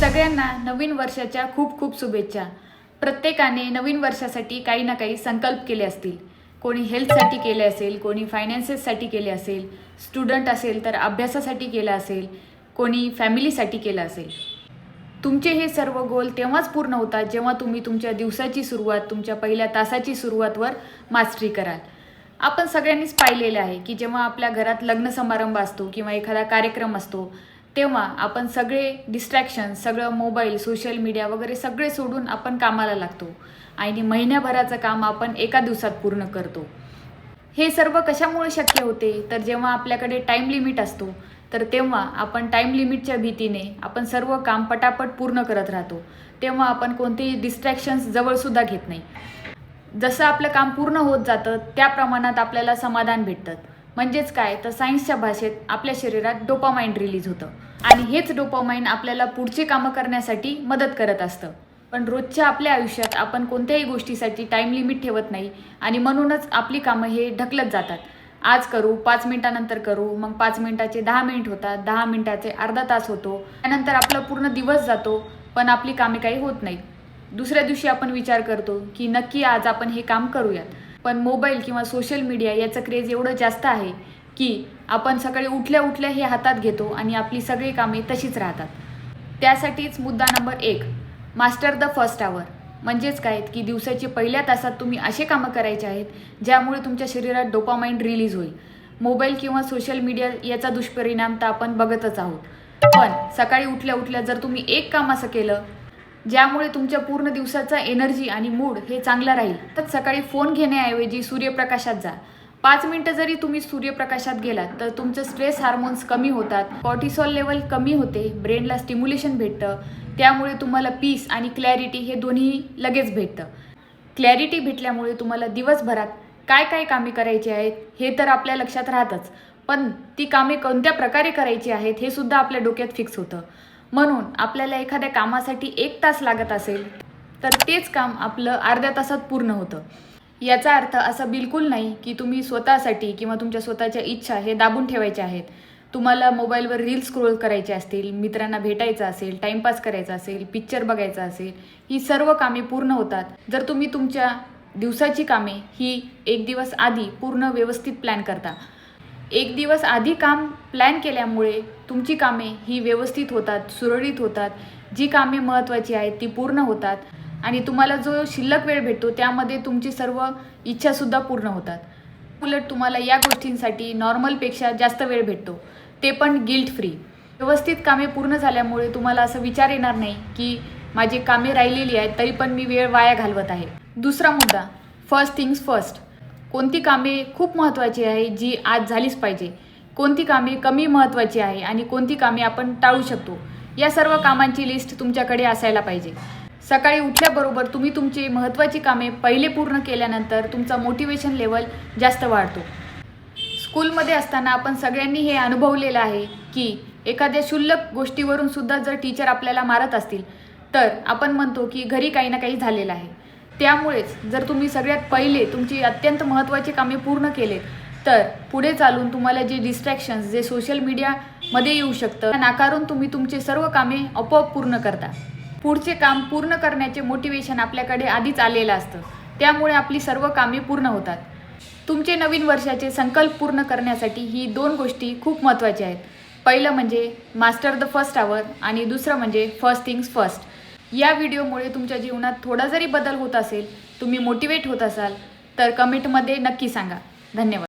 सगळ्यांना नवीन वर्षाच्या खूप खूप शुभेच्छा. प्रत्येकाने नवीन वर्षासाठी काही ना काही संकल्प केले असतील. कोणी हेल्थसाठी केले असेल कोणी फायनान्सेससाठी केले असेल स्टुडंट असेल तर अभ्यासासाठी केलं असेल कोणी फॅमिलीसाठी केलं असेल. तुमचे हे सर्व गोल तेव्हाच पूर्ण होतात जेव्हा तुम्ही तुमच्या दिवसाची सुरुवात तुमच्या पहिल्या तासाची सुरुवातवर मास्टरी कराल. आपण सगळ्यांनीच पाहिलेलं आहे की जेव्हा आपल्या घरात लग्न समारंभ असतो किंवा एखादा कार्यक्रम असतो तेव्हा आपण सगळे डिस्ट्रॅक्शन सगळं मोबाईल सोशल मीडिया वगैरे सगळे सोडून आपण कामाला लागतो. आणि महिन्याभराचं काम आपण एका दिवसात पूर्ण करतो. हे सर्व कशामुळे शक्य होते? तर जेव्हा आपल्याकडे टाईम लिमिट असतो तर तेव्हा आपण टाईम लिमिटच्या भीतीने आपण सर्व काम पटापट पूर्ण करत राहतो. तेव्हा आपण कोणतेही डिस्ट्रॅक्शन्स जवळसुद्धा घेत नाही. जसं आपलं काम पूर्ण होत जातं त्या प्रमाणात आपल्याला समाधान भेटतं. म्हणजेच काय? तर सायन्सच्या भाषेत आपल्या शरीरात डोपामाइन रिलीज होतं. आणि हेच डोपामाइन आपल्याला पुढचे कामं करण्यासाठी मदत करत असतं. पण रोजच्या आपल्या आयुष्यात आपण कोणत्याही गोष्टीसाठी टाईम लिमिट ठेवत नाही आणि म्हणूनच आपली कामं हे ढकलत जातात. आज करू पाच मिनिटानंतर करू मग पाच मिनिटाचे दहा मिनिट होतात दहा मिनिटाचे अर्धा तास होतो त्यानंतर आपला पूर्ण दिवस जातो पण आपली कामे काही होत नाही दुसऱ्या दिवशी आपण विचार करतो की नक्की आज आपण हे काम करूयात. पण मोबाईल किंवा सोशल मीडिया याचं क्रेज एवढं जास्त आहे की आपण सकाळी उठल्या उठल्या हे हातात घेतो आणि आपली सगळी कामे तशीच राहतात. त्यासाठीच मुद्दा नंबर एक मास्टर द फर्स्ट आवर म्हणजेच काय की दिवसाची पहिल्या तासात तुम्ही असे कामं करायचे आहेत ज्यामुळे तुमच्या शरीरात डोपामाइन रिलीज होईल. मोबाईल किंवा सोशल मीडिया याचा दुष्परिणाम तर आपण बघतच आहोत. पण सकाळी उठल्या उठल्या जर तुम्ही एक काम असं केलं ज्यामुळे तुमच्या पूर्ण दिवसाचा एनर्जी आणि मूड हे चांगला राहील. तर सकाळी फोन घेण्याऐवजी सूर्यप्रकाशात जा. पाच मिनटं जरी तुम्ही सूर्यप्रकाशात गेलात तर तुमचं स्ट्रेस हार्मोन्स कमी होतात. कॉर्टिसॉल लेवल कमी होते ब्रेनला स्टिम्युलेशन भेटतं. त्यामुळे तुम्हाला पीस आणि क्लॅरिटी हे दोन्ही लगेच भेटतं. क्लॅरिटी भेटल्यामुळे तुम्हाला दिवसभरात काय काय कामे करायची आहेत हे तर आपल्या लक्षात राहतच. पण ती कामे कोणत्या प्रकारे करायची आहेत हे सुद्धा आपल्या डोक्यात फिक्स होतं. म्हणून आपल्याला एखाद्या कामासाठी एक तास लागत असेल तर तेच काम आपलं अर्ध्या तासात पूर्ण होतं. याचा अर्थ असा बिलकुल नाही की तुम्ही स्वतःसाठी किंवा तुमच्या स्वतःच्या इच्छा हे दाबून ठेवायच्या आहेत. तुम्हाला मोबाईलवर रील स्क्रोल करायचे असतील मित्रांना भेटायचं असेल टाईमपास करायचा असेल पिक्चर बघायचा असेल ही सर्व कामे पूर्ण होतात. जर तुम्ही तुमच्या दिवसाची कामे ही एक दिवस आधी पूर्ण व्यवस्थित प्लॅन करता एक दिवस आधी काम प्लॅन केल्यामुळे तुमची कामे ही व्यवस्थित होतात सुरळीत होतात. जी कामे महत्त्वाची आहेत ती पूर्ण होतात. आणि तुम्हाला जो शिल्लक वेळ भेटतो त्यामध्ये तुमची सर्व इच्छासुद्धा पूर्ण होतात. उलट तुम्हाला या गोष्टींसाठी नॉर्मलपेक्षा जास्त वेळ भेटतो. ते पण गिल्ट फ्री व्यवस्थित कामे पूर्ण झाल्यामुळे तुम्हाला असं विचार येणार नाही की माझी कामे राहिलेली आहेत तरी पण मी वेळ वाया घालवत आहे. दुसरा मुद्दा फर्स्ट थिंग्स फर्स्ट कोणती कामे खूप महत्त्वाची आहे जी आज झालीच पाहिजे. कोणती कामे कमी महत्त्वाची आहे आणि कोणती कामे आपण टाळू शकतो. या सर्व कामांची लिस्ट तुमच्याकडे असायला पाहिजे. सकाळी उठल्याबरोबर तुम्ही तुमची महत्त्वाची कामे पहिले पूर्ण केल्यानंतर तुमचा मोटिवेशन लेवल जास्त वाढतो. स्कूलमध्ये असताना आपण सगळ्यांनी हे अनुभवलेलं आहे की एखाद्या क्षुल्लक गोष्टीवरून सुद्धा जर टीचर आपल्याला मारत असतील तर आपण म्हणतो की घरी काही ना काही झालेलं आहे. त्यामुळेच जर तुम्ही सगळ्यात पहिले तुमची अत्यंत महत्त्वाची कामे पूर्ण केले तर पुढे चालून तुम्हाला जे डिस्ट्रॅक्शन्स जे सोशल मीडियामध्ये येऊ शकतं नाकारून तुम्ही तुमचे सर्व कामे आपोआप पूर्ण करता. पुढचे काम पूर्ण करण्याचे मोटिवेशन आपल्याकडे आधीच आलेलं असतं. त्यामुळे आपली सर्व कामे पूर्ण होतात. तुमचे नवीन वर्षाचे संकल्प पूर्ण करण्यासाठी ही दोन गोष्टी खूप महत्त्वाच्या आहेत. पहिलं म्हणजे मास्टर द फर्स्ट आवर आणि दुसरं म्हणजे फर्स्ट थिंग्स फर्स्ट या व्हिडिओमुळे तुमच्या जीवनात थोडा जरी बदल होत असेल तुम्ही मोटिवेट होत असाल तर कमेंटमध्ये नक्की सांगा. धन्यवाद.